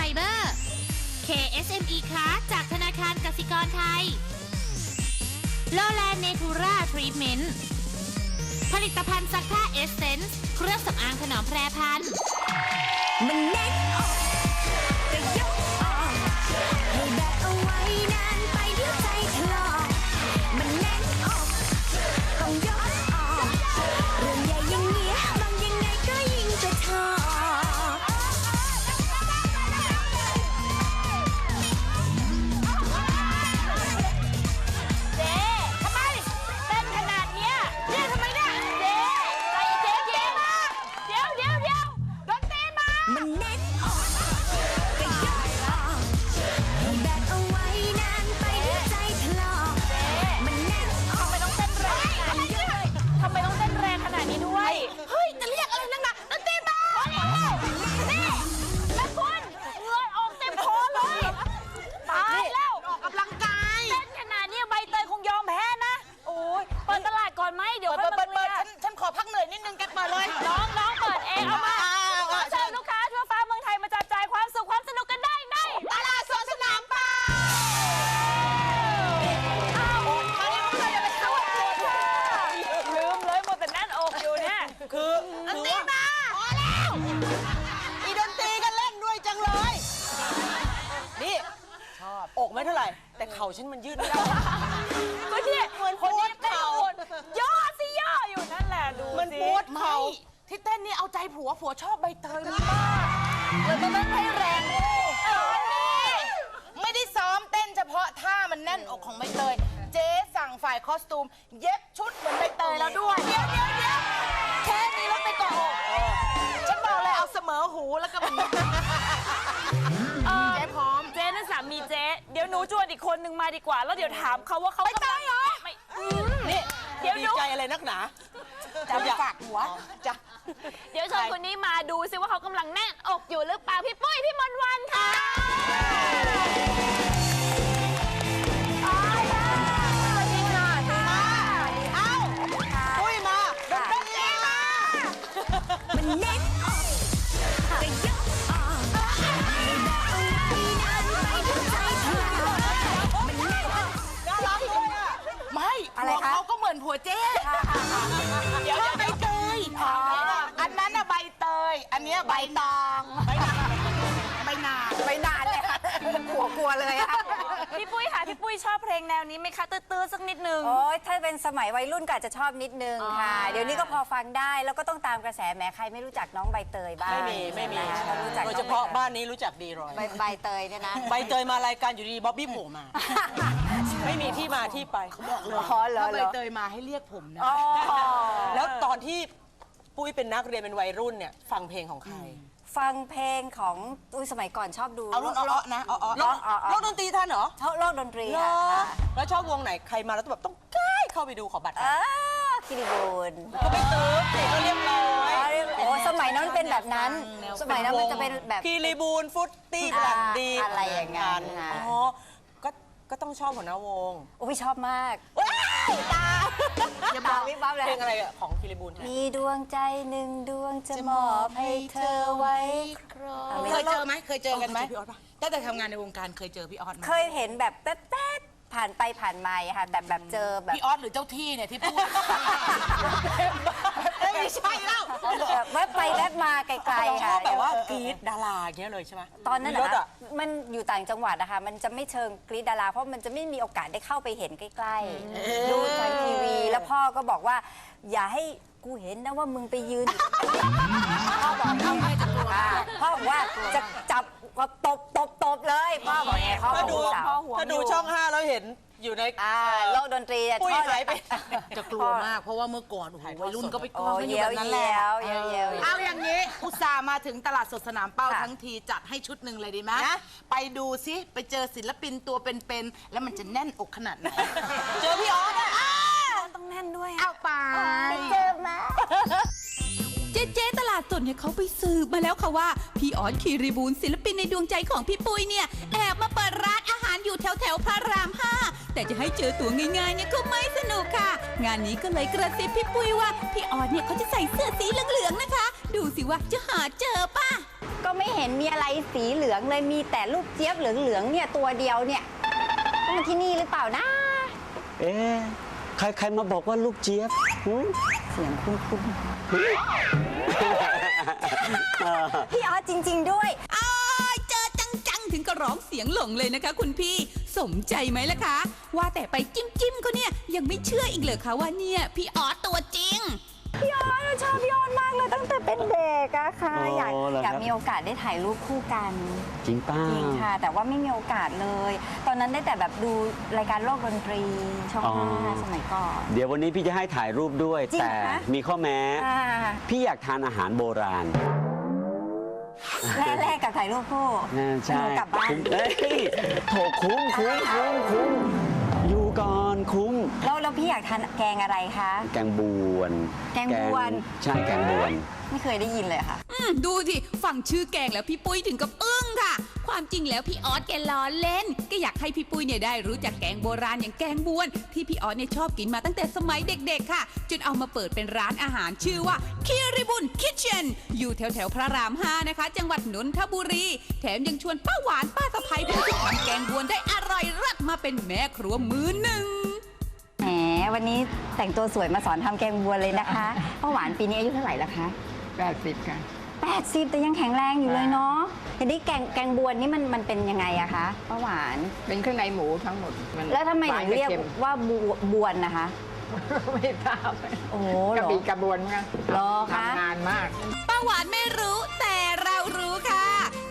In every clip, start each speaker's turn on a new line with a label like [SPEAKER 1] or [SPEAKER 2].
[SPEAKER 1] เดลี่ไฟเบอร์ KSME ค a าจากธนาคารกสิกรไทยโลแลนเนทูราทรีเมนต์ผลิตภัณฑ์ซักผ้าเอสเซนส์เครื่องสำอางถนอมแพรพันธ์
[SPEAKER 2] มันเน็ตออกแต่ยกออกให้แบกเอาไว้นานไปเดี๋ยวใจ
[SPEAKER 3] ฉัน
[SPEAKER 4] มันยืด
[SPEAKER 3] ไม่ได้
[SPEAKER 4] ก็เนี่ย
[SPEAKER 3] เหมือน
[SPEAKER 4] คนนี้
[SPEAKER 3] ปวด
[SPEAKER 4] เต้น
[SPEAKER 3] เข่า
[SPEAKER 4] หมดย่อสิย่ออยู่นั่นแหละดู
[SPEAKER 3] มัน
[SPEAKER 4] สิ
[SPEAKER 3] ปวดเข่า
[SPEAKER 5] ที่เต้นนี่เอาใจผัวผัวชอบใบเตยมาก
[SPEAKER 4] เลยต้องเต้นให้แรงเออนี่
[SPEAKER 5] ไม่ได้ซ้อมเต้นเฉพาะท่ามันแน่นอกของใบเตย เจ๊สั่งฝ่ายคอสตูม เย็บชุดเหมือนใบเตยแล้วด้วย เดี๋ยวเดี๋ยวเดี๋ยวแค่นี้แล้วไปก่อนฉันบอกเลยเอาเสมอหูแล้วก็มัน จ
[SPEAKER 4] วนอีกคนนึงมาดีกว่า แล้วเดี๋ยวถามเขาว่าเขาไปเตยเหรอไม่อืม
[SPEAKER 3] นี่
[SPEAKER 4] เดี๋ยว
[SPEAKER 3] ดี
[SPEAKER 4] ดู
[SPEAKER 3] ใจอะไรนักหนา
[SPEAKER 5] จะไปฝากหัว
[SPEAKER 3] จ้ะ
[SPEAKER 4] เดี๋ยวเชิญคนนี้มาดูซิว่าเขากำลังแน่นอกอยู่หรือเปล่าพี่ปุ้ยพี่มนต์วันค่ะตายแล้วสวัสดีค่ะสวัสดีค่ะ
[SPEAKER 3] เอ้าปุ้ยมาดนตรีมา
[SPEAKER 2] มันแน่น เขา
[SPEAKER 5] ก็เหมือนผัวเจ๊
[SPEAKER 4] เดี๋ยว
[SPEAKER 5] ชอบใบเตยอันนั้นอะใบเตย อันเนี้ยใบตอง ใบนาใบนาใบนาเลยค่ะผัวกลัวเลยอะ
[SPEAKER 4] พี่ปุ้ยค่ะพี่ปุ้ยชอบเพลงแนวนี้ไหมคะตื้อๆสักนิดนึง
[SPEAKER 6] โอ้ยถ้าเป็นสมัยวัยรุ่นก็อาจจะชอบนิดนึงค่ะ เดี๋ยวนี้ก็พอฟังได้แล้วก็ต้องตามกระแสแหมใครไม่รู้จักน้องใบเตยบ้าง
[SPEAKER 3] ไม่มีไม่มี
[SPEAKER 6] ใช่ไหเรารู้จัก
[SPEAKER 3] โดย
[SPEAKER 6] น้
[SPEAKER 3] เฉ
[SPEAKER 6] อง
[SPEAKER 3] พาะ
[SPEAKER 6] ใบเตย
[SPEAKER 3] บ้านนี้รู้จักดีรอย
[SPEAKER 6] ใบใบเตยเนี่ยนะ
[SPEAKER 3] ใบเตยมารายการอยู่ดีบ๊อบบี้โผล่มา ไม่มีที่มาที่ไปบอกเลย
[SPEAKER 6] อ๋อเหรอ
[SPEAKER 5] ถ้า
[SPEAKER 6] เห
[SPEAKER 5] ใบ
[SPEAKER 6] รอ
[SPEAKER 5] เตยมาให้เรียกผมนะ
[SPEAKER 6] อ๋อ
[SPEAKER 3] แล้วตอนที่ปุ้ยเป็นนักเรียนเป็นวัยรุ่นเนี่ยฟังเพลงของใคร
[SPEAKER 6] ฟังเพลงของอุ้ยสมัยก่อนชอบดู
[SPEAKER 5] เอารุ่นอ้อๆนะอ้อๆ
[SPEAKER 3] โลกโลกดนตรีท่านเหรอ
[SPEAKER 6] ชอบโลกดนตรี
[SPEAKER 3] เหร
[SPEAKER 6] ค่ะ
[SPEAKER 3] อ
[SPEAKER 6] ค่ะ
[SPEAKER 3] แล้วชอบวงไหนใครมาแล้วต้องแบบต้องใกล้เข้าไปดูขอบัตร
[SPEAKER 6] อ่าคิริบูล
[SPEAKER 3] ก็ไม่ตื้อเด็กก็เรียบร้อย
[SPEAKER 6] โอ้สมัยนั้นเป็นแบบนั้น สมัยนั้นมันจะเป็นแบบ
[SPEAKER 3] คีรีบูลฟุตตี้
[SPEAKER 6] อ่า
[SPEAKER 3] กันดี
[SPEAKER 6] อะไรอย่างนั้น
[SPEAKER 3] อ๋
[SPEAKER 6] ค่ะ
[SPEAKER 3] อ ก็ก็ต้องชอบหัวหน้าวง
[SPEAKER 6] อุ้ยชอบมาก
[SPEAKER 3] อย่า
[SPEAKER 6] ตาวิบวับเลย
[SPEAKER 3] เพลงอะไรอะของคีรีบูลฮะ
[SPEAKER 6] มีดวงใจหนึ่งดวงจะมอบให้เธอไว้ครอง
[SPEAKER 5] เคยเจอไหมเคยเจอกันไหม
[SPEAKER 3] เคยเจอพี่ออสปะ
[SPEAKER 5] ตั้งแต่ทำงานในวงการเคยเจอพี่ออสไหม
[SPEAKER 6] เคยเห็นแบบแต๊ดๆผ่านไปผ่านมาอะค่ะแต่แบบเจอแบบ
[SPEAKER 5] พี่ออสหรือเจ้าที่เนี่ยที่พูด
[SPEAKER 3] ไม่ใช่แล้ว
[SPEAKER 6] แบบแวบไปแวบมาไกล
[SPEAKER 3] เรา
[SPEAKER 6] ๆ
[SPEAKER 3] ช
[SPEAKER 6] ค่ะ
[SPEAKER 3] อบแบบว่ากรี๊ดดาราอย่างเงี้ยเลยใช่ไหม
[SPEAKER 6] ตอนนั้น
[SPEAKER 3] มีรถ
[SPEAKER 6] นะ
[SPEAKER 3] อะ
[SPEAKER 6] มันอยู่ต่างจังหวัดนะคะ มันจะไม่เชิงกรีดดารา เพราะมันจะไม่มีโอกาสได้เข้าไปเห็นใกล้ๆ ดูทางทีวี แล้วพ่อก็บอกว่า อย่าให้กูเห็นนะว่ามึงไปยืนอยู่ พ่อบอกเอาไม่จะกลัวพ่อบอกว่าจะจับ ก็ตบตบตบเลยพ่อบอกไงพ่อ
[SPEAKER 3] ถ้า
[SPEAKER 6] ของ
[SPEAKER 3] ดู
[SPEAKER 6] ลูกสาว
[SPEAKER 3] ถ้าดูช่องห้าแล้วเห็นอยู่ใน
[SPEAKER 6] อ่าโลกดนตรีอะ
[SPEAKER 3] ปุ้ย
[SPEAKER 6] พ่อ
[SPEAKER 3] หายไป
[SPEAKER 5] จะกลัวมากเพราะว่าเมื่อก่อนโอ้โหวัยรุ่นก็ไปก
[SPEAKER 6] โอ้
[SPEAKER 5] องกันอยู่
[SPEAKER 6] เยีย
[SPEAKER 5] แบ
[SPEAKER 6] ว
[SPEAKER 5] บนั้น
[SPEAKER 6] เยี
[SPEAKER 5] แหละ
[SPEAKER 6] ยวเยียวเยียว
[SPEAKER 5] เอาอย่างนี้ อุตส่าห์มาถึงตลาดสดสนามเป้า
[SPEAKER 6] ค่ะ
[SPEAKER 5] ทั้งทีจัดให้ชุดหนึ่งเลยดีไหม
[SPEAKER 3] นะ
[SPEAKER 5] ไปดูซิไปเจอศิลปินตัวเป็นๆแล้วมันจะแน่นอกขนาดไหน
[SPEAKER 3] เจอพี่ออสอะ
[SPEAKER 6] ต้องแน่นด้วยอะ
[SPEAKER 5] เอาไป
[SPEAKER 6] เจอมา
[SPEAKER 1] เจ๊เจ๊ตลาด สดเนี่ยเขาไปสืบมาแล้วค่ะว่า พี่ออสคีรีบูลศิลปินในดวงใจของพี่ปุ้ยเนี่ย แอบมาเปิดร้านอาหารอยู่แถวแถวๆพระรามห้า
[SPEAKER 7] แต่จะให้เจอตัวง่ายๆเนี่ยก็ไม่สนุกค่ะ งานนี้ก็เลยกระซิบพี่ปุ้ยว่าพี่ออดเนี่ยเขาจะใส่เสื้อสีเหลืองๆนะคะ ดูสิว่าจะหาเจอป่ะ
[SPEAKER 6] ก็ไม่เห็นมีอะไรสีเหลืองเลยมีแต่ลูกเจี๊ยบเหลืองๆเนี่ยตัวเดียวเนี่ยต้องมาที่นี่หรือเปล่านะ
[SPEAKER 8] เอ๊ะใครใครมาบอกว่าลูกเจี๊ยบหืม
[SPEAKER 6] เสียงคุ้นๆ พี่ออสจริง ๆ ด้วย
[SPEAKER 7] อ้ายเจอจังๆ ถึงก็ร้องเสียงหลงเลยนะคะ คุณพี่ สมใจไหมล่ะคะ ว่าแต่ไปจิ้มจิ้มๆเขาเนี่ยยังไม่เชื่ออีกเลยคะว่าเนี่ยพี่ออสตัวจริง
[SPEAKER 6] ชอบพี่ออสมากเลยตั้งแต่เป็นเด็กอะค่ะ
[SPEAKER 8] อ๋อ
[SPEAKER 6] อยาก
[SPEAKER 8] เหรอ
[SPEAKER 6] อยาก
[SPEAKER 8] ครับ
[SPEAKER 6] มีโอกาสได้ถ่ายรูปคู่กัน
[SPEAKER 8] จริงป้า
[SPEAKER 6] จริงค่ะ แต่ว่าไม่มีโอกาสเลย ตอนนั้นได้แต่แบบดูรายการโลกดนตรีช่อง
[SPEAKER 8] อ๋อ
[SPEAKER 6] ห้าสมัยก่อน
[SPEAKER 8] เดี๋ยววันนี้พี่จะให้ถ่ายรูปด้วย
[SPEAKER 6] จริงเหร
[SPEAKER 8] แต่
[SPEAKER 6] อคะ
[SPEAKER 8] มีข้อแม้
[SPEAKER 6] อ่า
[SPEAKER 8] พี่อยากทานอาหารโบราณ
[SPEAKER 6] แรกแรกกับถ่ายรูปคู่
[SPEAKER 8] น่าใช่
[SPEAKER 6] หนูกลับบ้าน
[SPEAKER 8] คุ้มเอ้ยโถคุ้มคุ้มคุ้มคุ้มอยู่ ก่อนคุ้ม
[SPEAKER 6] แล้วแล้วพี่อยากทานแกงอะไรคะ
[SPEAKER 8] แกงบวน
[SPEAKER 6] แกงบวน
[SPEAKER 8] ใช่แกงบวน
[SPEAKER 6] ไม่เคยได้ยินเลยค่ะ
[SPEAKER 7] อืมดูสิฟังชื่อแกงแล้วพี่ปุ้ยถึงกับอึ้งค่ะ ความจริงแล้วพี่ออสแกล้อเล่น ก็อยากให้พี่ปุ้ยเนี่ยได้รู้จักแกงโบราณอย่างแกงบวน ที่พี่ออสเนี่ยชอบกินมาตั้งแต่สมัยเด็กๆค่ะ จนเอามาเปิดเป็นร้านอาหารชื่อว่าคิริบุนคิทเชนอยู่แถวแถวๆพระรามห้านะคะ จังหวัดนนทบุรี แถมยังชวนป้าหวานป้าสะพ้ายผู้ที่ทำแกงบวนได้อร่อยเลิศมาเป็นแม่ครัวมือหนึ่ง
[SPEAKER 6] แหมวันนี้แต่งตัวสวยมาสอนทำแกงบัวเลยนะคะป้าหวานปีนี้อายุเท่าไหร่แล้วคะ
[SPEAKER 9] 80ค่ะ
[SPEAKER 6] 80 แต่ยังแข็งแรงอยู่เลยเนาะเห็นได้แกงแกงบวนนี่มันมันเป็นยังไงอะคะป้าหวาน
[SPEAKER 9] เป็นเครื่องในหมูทั้งหมดน
[SPEAKER 6] แล้วทำไม
[SPEAKER 9] หวา
[SPEAKER 6] ถึ
[SPEAKER 9] น
[SPEAKER 6] งเรียก
[SPEAKER 9] ค็ม
[SPEAKER 6] ว่าบวบวนนะคะ
[SPEAKER 9] ไม่ทราบ
[SPEAKER 6] โอ้โห
[SPEAKER 9] ก
[SPEAKER 6] เหร
[SPEAKER 9] ระ
[SPEAKER 6] อ
[SPEAKER 9] บี่กระบวนมั้ง
[SPEAKER 6] เหรอคะ
[SPEAKER 9] ทำนานมาก
[SPEAKER 7] ป้าหวานไม่รู้แต่เรารู้ค่ะ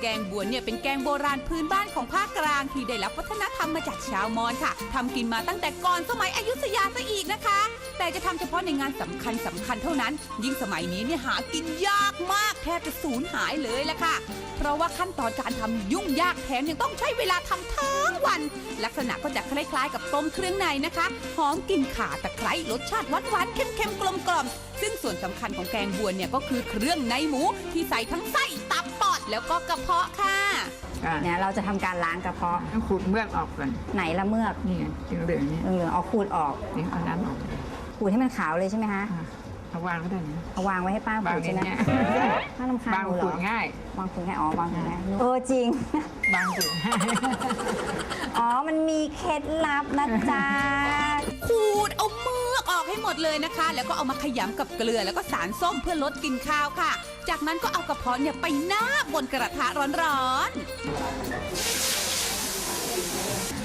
[SPEAKER 7] แกงบวนเนี่ยเป็นแกงโบราณพื้นบ้านของภาคกลางที่ได้รับวัฒนธรรมมาจากชาวมอญค่ะทำกินมาตั้งแต่ก่อนสมัยอยุธยาซะอีกนะคะ แต่จะทำเฉพาะในงานสำคัญสำคัญเท่านั้น ยิ่งสมัยนี้เนี่ยหากินยากมากแทบจะสูญหายเลยแหละค่ะ เพราะว่าขั้นตอนการทำยุ่งยากแถมยังต้องใช้เวลาทำทั้งวัน ลักษณะก็จะคล้ายๆ กับต้มเครื่องในนะคะหอมกลิ่นข่าตะไคร้รสชาติหวานๆเค็มๆกลมๆซึ่งส่วนสำคัญของแกงบวนเนี่ยก็คือเครื่องในหมูที่ใส่ทั้งไส้ตับปอด แล้วก็กระเพาะค่ะ
[SPEAKER 9] อะ
[SPEAKER 6] เนี่ยเราจะทำการล้างกระเพาะ
[SPEAKER 9] ต้องขูดเมือกออกก่อน
[SPEAKER 6] ไหนละเมือก
[SPEAKER 9] นี่ไงเหลืองๆนี่
[SPEAKER 6] เหลืองๆเอาขูดออก
[SPEAKER 9] นี่เอาน้ำออก
[SPEAKER 6] ขูดให้มันขาวเลยใช่ไหมคะ
[SPEAKER 9] อะเอาวางก็ได้นะ
[SPEAKER 6] เอาวางไว้ให้ป้า
[SPEAKER 9] บา
[SPEAKER 6] ขู
[SPEAKER 9] ง
[SPEAKER 6] ด
[SPEAKER 9] อ
[SPEAKER 6] ใช่
[SPEAKER 9] ย่าง
[SPEAKER 6] ไหม
[SPEAKER 9] เงี้ย
[SPEAKER 6] ป้าลำคาญ
[SPEAKER 9] บาง
[SPEAKER 6] หนูเหร
[SPEAKER 9] ขู
[SPEAKER 6] อ
[SPEAKER 9] ดง่าย
[SPEAKER 6] วางขูดง่ายอ๋อวางขูดง่ายเออจริง
[SPEAKER 9] บางขูดง่าย
[SPEAKER 6] อ๋อ มันมีเคล็ดลับนะจ๊ะ
[SPEAKER 7] ขูดเอาเมื อกออกให้หมดเลยนะคะ แล้วก็เอามาขยำกับเกลือแล้วก็สารส้มเพื่อลดกลิ่นคาวค่ะ จากนั้นก็เอากระเพาะเนี่ยไปนาบบนกระทะร้อนๆ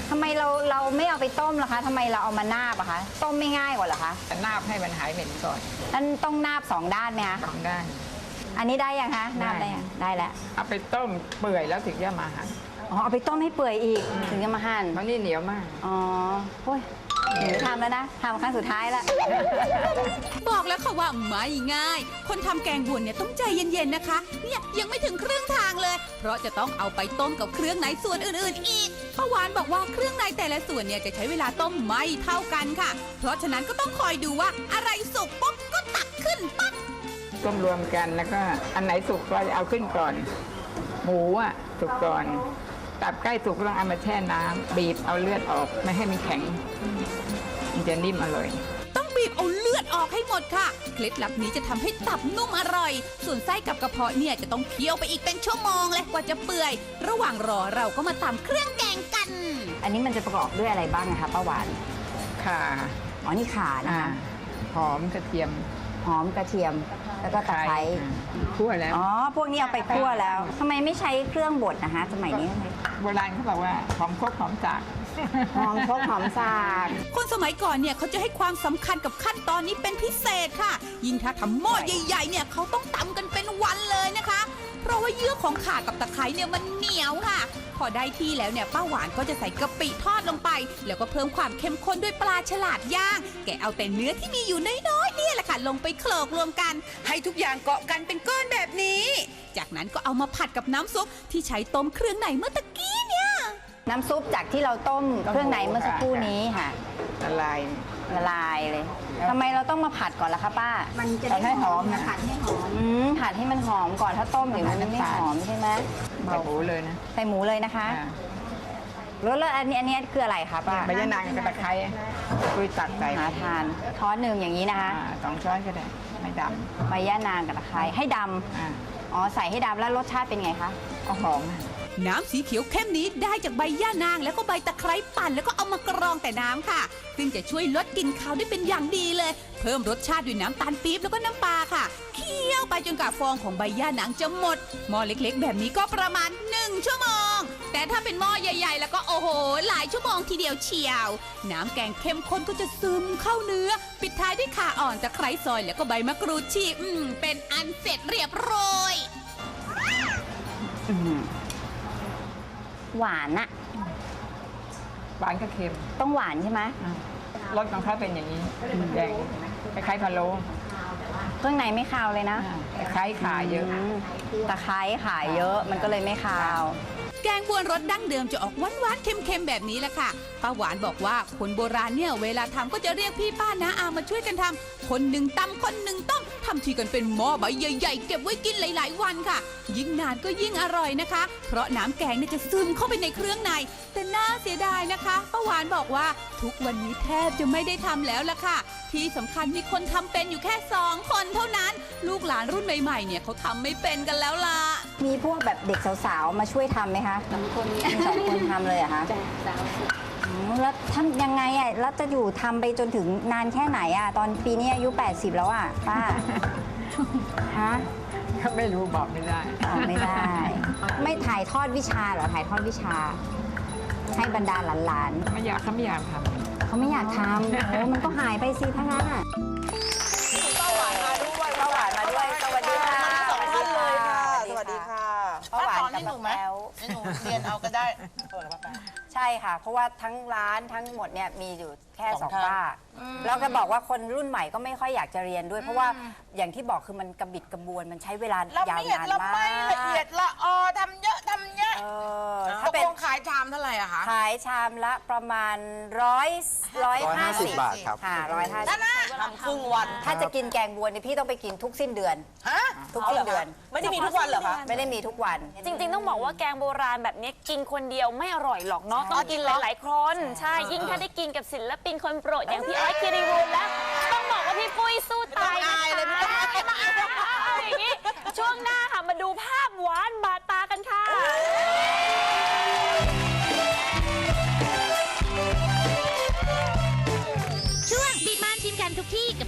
[SPEAKER 6] ทำไมเราเราไม่เอาไปต้มล่ะคะทำไมเราเอามานาบอะคะต้มไม่ง่ายกว่าเหรอคะ
[SPEAKER 9] แต่นาบให้มันหายเหม็นก่อน
[SPEAKER 6] นั่นต้องนาบสองด้านไหมคะ
[SPEAKER 9] สองด้าน
[SPEAKER 6] อันนี้ได้ยังคะนาบ
[SPEAKER 9] ได้
[SPEAKER 6] ได้ยังได้แล้ว
[SPEAKER 9] เอาไปต้มเปื่อยแล้วถึงจะมาหั่น
[SPEAKER 6] อ๋อเอาไปต้มให้เปื่อยอีกถึงจะมาหั่น
[SPEAKER 9] เพราะนี่เหนียวมาก
[SPEAKER 6] อ๋อโอ้ย หนูทำแล้วนะทำครั้งสุดท้ายแล้ว
[SPEAKER 7] บอกแล้วค่ะว่าไม่ง่าย คนทำแกงบวนเนี่ยต้องใจเย็นๆนะคะ เนี่ยยังไม่ถึงครึ่งทางเลย เพราะจะต้องเอาไปต้มกับเครื่องในส่วนอื่นๆอีกป้าหวานบอกว่าเครื่องในแต่ละส่วนเนี่ยจะใช้เวลาต้มไม่เท่ากันค่ะ เพราะฉะนั้นก็ต้องคอยดูว่าอะไรสุกปุ๊บก็ตักขึ้นปั๊บ
[SPEAKER 9] ต้มรวมกันแล้วก็อันไหนสุกก็เอาขึ้นก่อน หมูอะสุกก่อน ตับใกล้สุกก็ต้องเอามาแช่น้ำบีบเอาเลือดออกไม่ให้มันแข็ง มันจะนิ่มอร่อย
[SPEAKER 7] ต้องบีบเอาเลือดออกให้หมดค่ะ เคล็ดลับนี้จะทำให้ตับนุ่มอร่อย ส่วนไส้กับกระเพาะเนี่ยจะต้องเคี่ยวไปอีกเป็นชั่วโมงเลยกว่าจะเปื่อย ระหว่างรอเราก็มาตำเครื่องแกงกัน
[SPEAKER 6] อันนี้มันจะประกอบด้วยอะไรบ้างนะคะป้าหวาน
[SPEAKER 9] ค่ะ
[SPEAKER 6] อ๋อ นี่ข่านะ
[SPEAKER 9] อ่า
[SPEAKER 6] คะ
[SPEAKER 9] หอมกระเทียม
[SPEAKER 6] หอมกระเทียม แล้วก็ตะไคร้
[SPEAKER 9] อ่าคั่วแล้ว
[SPEAKER 6] อ๋อ พวกนี้เอาไปคั่วแล้ว ทำไมไม่ใช้เครื่องบดนะคะ สมัยนี้
[SPEAKER 9] โบราณเขาบอกว่าหอมครกหอมจาก
[SPEAKER 6] หอมครกหอมสาก
[SPEAKER 7] คนสมัยก่อนเนี่ยเขาจะให้ความสำคัญกับขั้นตอนนี้เป็นพิเศษค่ะ ยิ่งถ้าทำหม้อใหญ่ๆเนี่ยเขาต้องตำกันเป็นวันเลยนะคะ เพราะว่าเยื่อของข่ากับตะไคร้เนี่ยมันเหนียวค่ะ พอได้ที่แล้วเนี่ยป้าหวานก็จะใส่กะปิทอดลงไป แล้วก็เพิ่มความเข้มข้นด้วยปลาฉลาดย่าง แกเอาแต่เนื้อที่มีอยู่น้อยๆเนี่ยแหละค่ะ ลงไปโขลกรวมกัน ให้ทุกอย่างเกาะกันเป็นก้อนแบบนี้ จากนั้นก็เอามาผัดกับน้ำซุปที่ใช้ต้มเครื่องในเมื่อตะกี้เนี่ย
[SPEAKER 6] น้ำซุปจากที่เราต้มเครื่องในเมื่อสักครู่นี้ค่ะ
[SPEAKER 9] ละลาย
[SPEAKER 6] ละลายเลยทำไมเราต้องมาผัดก่อนล่ะคะป้ามันจะ
[SPEAKER 9] ได้หอมนะ
[SPEAKER 6] ผัดให้หอมอืมผัดให้มันหอมก่อนถ้าต้มเดี๋ยวมันไม่หอมใช่ไหม
[SPEAKER 9] ใส่หมูเลยนะ
[SPEAKER 6] ใส่หมูเลยนะคะ
[SPEAKER 9] อ่า
[SPEAKER 6] แล้วแล้วอันนี้อันนี้คืออะไรคะป้า
[SPEAKER 9] ใบยะนางกับตะไคร้คุยตัดใส่
[SPEAKER 6] หาทานช้อนหนึ่งอย่างนี้นะคะ
[SPEAKER 9] อ่าสองช้อนก็ได้ไม่ด
[SPEAKER 6] ใบย่านางกับตะไคร้ให้ดำ
[SPEAKER 9] อ่าำ
[SPEAKER 6] อ๋อใส่ให้ดำแล้วรสชาติเป็นไงคะ
[SPEAKER 9] ก็หอมอะ
[SPEAKER 7] น้ำสีเขียวเข้มนี้ได้จากใบย่านางแล้วก็ใบตะไคร้ปั่นแล้วก็เอามากรองแต่น้ำค่ะ ซึ่งจะช่วยลดกลิ่นคาวได้เป็นอย่างดีเลย เพิ่มรสชาติด้วยน้ำตาลปี๊บแล้วก็น้ำปลาค่ะ เคี่ยวไปจนกว่าฟองของใบย่านางจะหมด หม้อเล็กๆ แบบนี้ก็ประมาณ 1 ชั่วโมง แต่ถ้าเป็นหม้อใหญ่ ๆ แล้วก็โอ้โห หลายชั่วโมงทีเดียวเชียว น้ำแกงเข้มข้นก็จะซึมเข้าเนื้อ ปิดท้ายด้วยข่าอ่อนตะไคร้ซอยแล้วก็ใบมะกรูดฉีกอืมเป็นอันเสร็จเรียบร้อย
[SPEAKER 6] หวานอะ
[SPEAKER 9] หวานก็เค็ม
[SPEAKER 6] ต้องหวานใช่ไหม
[SPEAKER 9] รสของเขาเป็นอย่างนี้แดงคล้ายๆพะโล้
[SPEAKER 6] เครื่องในไม่คาวเลยนะ
[SPEAKER 9] อ่าคล้ายขาเยอะ
[SPEAKER 6] มตะไคร้ขายเยอะมันก็เลยไม่คาว
[SPEAKER 7] แกงบวนรสดั้งเดิมจะออกหวานๆเค็มๆแบบนี้แหละค่ะป้าหวานบอกว่าคนโบราณเนี่ยเวลาทำก็จะเรียกพี่ป้านะอามาช่วยกันทำคนหนึ่งตำคนหนึ่งต้ม ทำทีกันเป็นหม้อใบใหญ่ ๆ เก็บไว้กินหลาย ๆ วันค่ะ ยิ่งนานก็ยิ่งอร่อยนะคะ เพราะน้ำแกงเนี่ยจะซึมเข้าไปในเครื่องใน แต่น่าเสียดายนะคะป้าหวานบอกว่าทุกวันนี้แทบจะไม่ได้ทำแล้วล่ะค่ะ ที่สำคัญมีคนทำเป็นอยู่แค่สองคนเท่านั้น ลูกหลานรุ่นใหม่ๆเนี่ยเขาทำไม่เป็นกันแล้วล่ะ
[SPEAKER 6] มีพวกแบบเด็กสาวๆ มาช่วยทำไหมคะสองคนสองคนทำเลยเหรอะคะอืม แล้วทำยังไงอะแล้วจะอยู่ทำไปจนถึงนานแค่ไหนอะ ตอนปีนี้อายุ 80 แล้วอะป้า ฮะ
[SPEAKER 9] ก็ไม่รู้บอกไม่ได้
[SPEAKER 6] ตอบไม่ได้ ไม่ถ่ายทอดวิชาเหรอถ่ายทอดวิชา ให้บรรดาหลาน
[SPEAKER 9] ไม่อยากเขาไม่อยากท
[SPEAKER 6] ๆเขาไม่อยากทำ โอ้มันก็หายไปสิทั้งนั้นอะ
[SPEAKER 3] ป้าหวานมาด้วย
[SPEAKER 6] ป้าหวานมาด้วยสวัสดีค่ะ
[SPEAKER 3] สองท่านเลยค่ะ สวัสดีค่ะ
[SPEAKER 6] ป้าหวาน
[SPEAKER 5] สอน
[SPEAKER 6] กับ
[SPEAKER 5] ให้หนู
[SPEAKER 6] ป้า
[SPEAKER 5] ไหม
[SPEAKER 6] แป๊ว
[SPEAKER 5] ให้หนูเรียนเอาก็ได้
[SPEAKER 6] ใช่ค่ะ เพราะว่าทั้งร้านทั้งหมดเนี่ยมีอยู่แค่
[SPEAKER 3] ส
[SPEAKER 6] ส
[SPEAKER 3] อ
[SPEAKER 6] องง
[SPEAKER 3] ท่าน
[SPEAKER 6] ป้าแล้วก็บอกว่าคนรุ่นใหม่ก็ไม่ค่อยอยากจะเรียนด้วย เพราะว่าอย่างที่บอกคือมันกระบิดกระบวนมันใช้เวลา
[SPEAKER 5] ละ
[SPEAKER 6] ยาว
[SPEAKER 5] เอียด
[SPEAKER 6] นาน
[SPEAKER 5] ละ
[SPEAKER 6] มา
[SPEAKER 5] ไม่ละเอีย
[SPEAKER 6] ก
[SPEAKER 5] ดละออทำเยอะทำเยอะ
[SPEAKER 6] เออ
[SPEAKER 5] ต
[SPEAKER 6] ถ้ากเป็น
[SPEAKER 5] ลงขายชามเท่าไหร่อะคะ
[SPEAKER 6] ขายชามละประมามาณร้อยร้อยห้าสิบบา
[SPEAKER 8] ทครับ
[SPEAKER 6] ค่ะร้อยห้าสิบ
[SPEAKER 3] ทำครึ่งวัน
[SPEAKER 6] ถ้าจะกินแกงบวนเนี่ยพี่ต้องไปกินทุกสิ้นเดือน
[SPEAKER 5] ฮะ
[SPEAKER 6] ทุกสิ้นเดือน
[SPEAKER 3] ไม่ได้มีทุกวันเหรอคะ
[SPEAKER 6] ไม่ได้มีทุกวัน
[SPEAKER 4] จริง ๆ ต้องบอกว่าแกงโบราณแบบนี้กินคนเดียวไม่อร่อยหรอกเนาะต้องกินหลายๆคน ใช่ยิ่งถ้าได้กินกับศิลปินคนโปรดอย่างพี่เอิร์ธคิริวูลแล้ว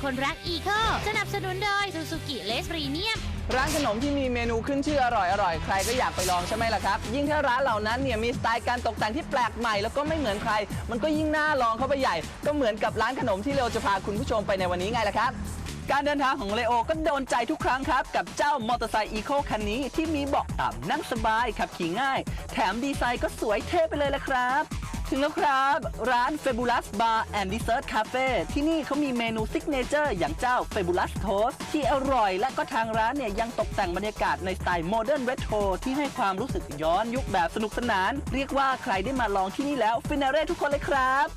[SPEAKER 1] คนรักอีโคสนับสนุนโดยซูซูกิเลสพรีเมียม
[SPEAKER 10] ร้านขนมที่มีเมนูขึ้นชื่ออร่อยอร่อยใครก็อยากไปลองใช่ไหมล่ะครับ ยิ่งถ้าร้านเหล่านั้นเนี่ยมีสไตล์การตกแต่งที่แปลกใหม่แล้วก็ไม่เหมือนใคร มันก็ยิ่งน่าลองเข้าไปใหญ่ ก็เหมือนกับร้านขนมที่เราจะพาคุณผู้ชมไปในวันนี้ไงล่ะครับ การเดินทางของเลโอก็โดนใจทุกครั้งครับ กับเจ้ามอเตอร์ไซค์อีโคคันนี้ที่มีเบาะต่ำนั่งสบายขับขี่ง่าย แถมดีไซน์ก็สวยเท่ไปเลยละครับ ถึงแล้วครับ ร้าน Fabulous Bar and Dessert Cafe ที่นี่เขามีเมนูซิกเนเจอร์อย่างเจ้า Fabulous Toast ที่อร่อยและก็ทางร้านเนี่ยยังตกแต่งบรรยากาศในสไตล์โมเดิร์นเรโทรที่ให้ความรู้สึกย้อนยุคแบบสนุกสนาน เรียกว่าใครได้มาลองที่นี่แล้วฟินาเร่ทุกคนเลยครับ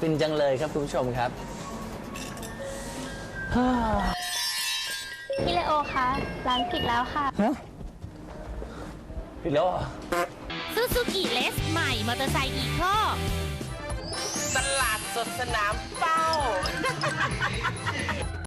[SPEAKER 8] ฟินจังเลยครับคุณผู้ชมครับ
[SPEAKER 2] พี่เลโอคะร้านปิดแล้วค่ะ
[SPEAKER 8] พี่โล
[SPEAKER 1] ซูซูกิเลสใหม่มอเตอร์ไซค์อีโค
[SPEAKER 5] ตลาดสดสนามเป้า